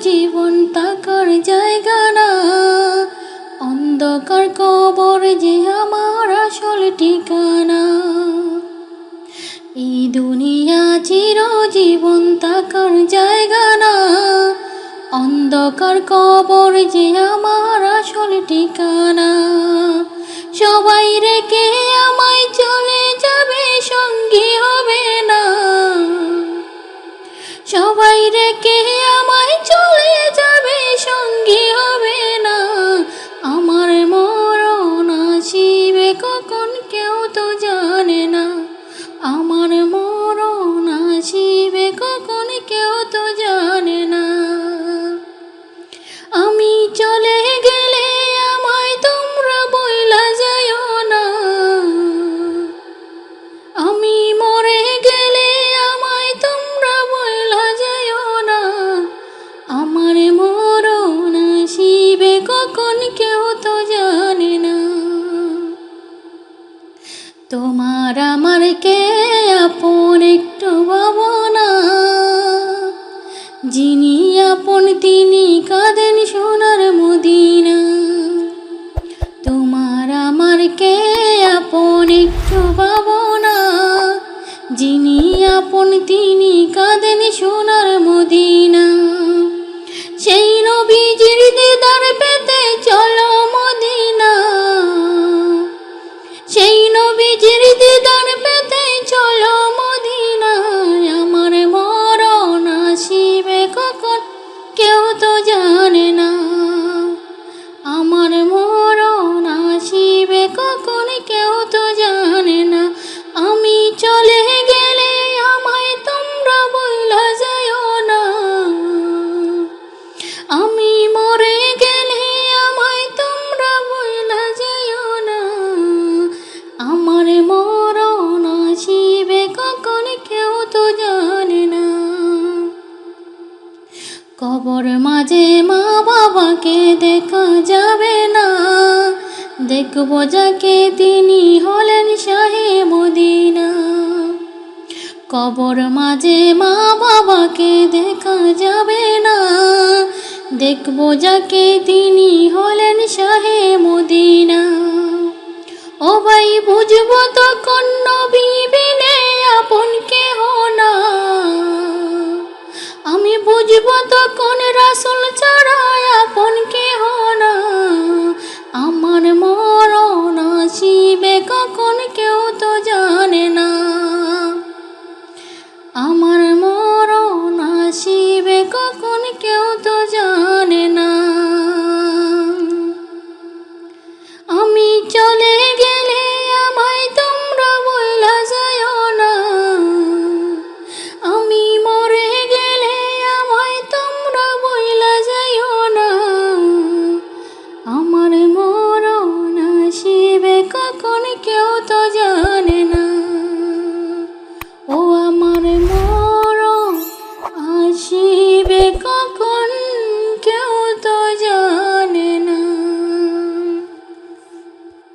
চিরজীবন তাকার জায়গা না। অন্ধকার কবর যে আমার আসল ঠিকানা। এই দুনিয়া চিরজীবন তাকার জায়গা না। অন্ধকার কবর যে আমার আসল ঠিকানা। সবাই রেখে আমায় চলে যাবে সঙ্গী হবে না। আমার মরণ আসিবে কখন? আমার কে আপন একটু ভাবনা যিনি আপন, তিনি কাঁদেন সোনার মদিনা। তোমার আমার কে আপন একটু ভাবনা যিনি আপন, তিনি কাঁদেন সোনার মদিনা। কবর মাঝে মা বাবাকে দেখা যাবে না। দেখব যাকে তিনি হলেন শাহে মদিনা। কবর মাঝে মা বাবাকে দেখা যাবে না। দেখব যাকে তিনি হলেন শাহে মদিনা। ও ভাই, বুঝব তখন নবী